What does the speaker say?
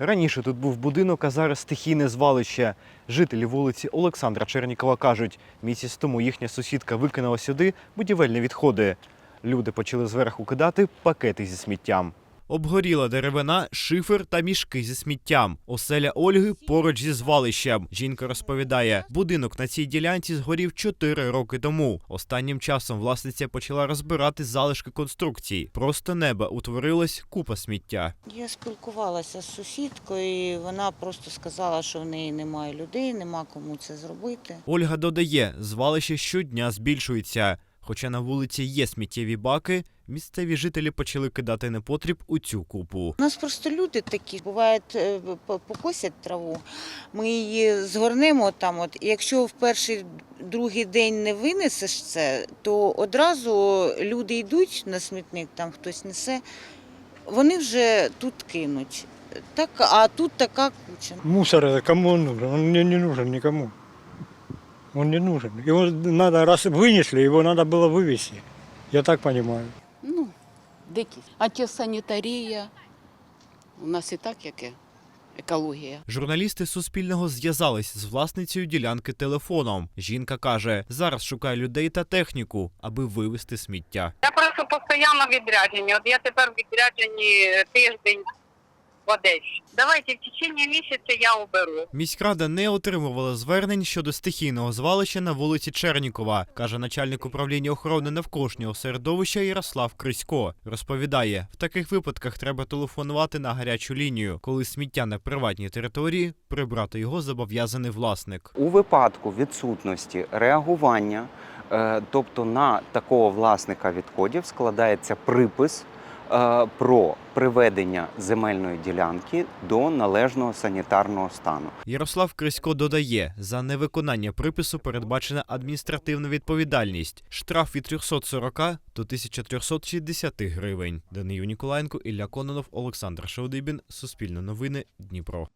Раніше тут був будинок, а зараз стихійне звалище. Жителі вулиці Олександра Чернікова кажуть, місяць тому їхня сусідка викинула сюди будівельні відходи. Люди почали зверху кидати пакети зі сміттям. Обгоріла деревина, шифер та мішки зі сміттям. Оселя Ольги поруч зі звалищем. Жінка розповідає, будинок на цій ділянці згорів 4 роки тому. Останнім часом власниця почала розбирати залишки конструкції. Просто неба утворилась купа сміття. Я спілкувалася з сусідкою, і вона просто сказала, що в неї немає людей, нема кому це зробити. Ольга додає, звалище щодня збільшується. Хоча на вулиці є сміттєві баки, місцеві жителі почали кидати непотріб у цю купу. У нас просто люди такі, буває, е, по- покосять траву, ми її згорнемо там. От, і якщо в перший другий день не винесеш це, то одразу люди йдуть на смітник, там хтось несе, вони вже тут кинуть. Так, а тут така куча. Мусор это кому он нужен? Он мне не нужен никому. Он не нужен. Его надо, раз вынесли, его надо было вывести. Я так понимаю. Дикі. Антисанітарія. У нас і так яке екологія. Журналісти Суспільного зв'язались з власницею ділянки телефоном. Жінка каже, зараз шукає людей та техніку, аби вивезти сміття. Я просто постійно відрядження. От я тепер відряджені відрядженні тиждень в Одесі. Давайте в течение місяця я оберу. Міськрада не отримувала звернень щодо стихійного звалища на вулиці Чернікова, каже начальник управління охорони навколишнього середовища Ярослав Крисько. Розповідає, в таких випадках треба телефонувати на гарячу лінію, коли сміття на приватній території прибрати його зобов'язаний власник. У випадку відсутності реагування, е, тобто на такого власника відходів, складається припис про приведення земельної ділянки до належного санітарного стану. Ярослав Крисько додає, за невиконання припису передбачена адміністративна відповідальність, штраф від 340 до 1360 гривень. Данию Ніколаєнко, Ілля Кононов, Олександр Шаудибін, Суспільне новини, Дніпро.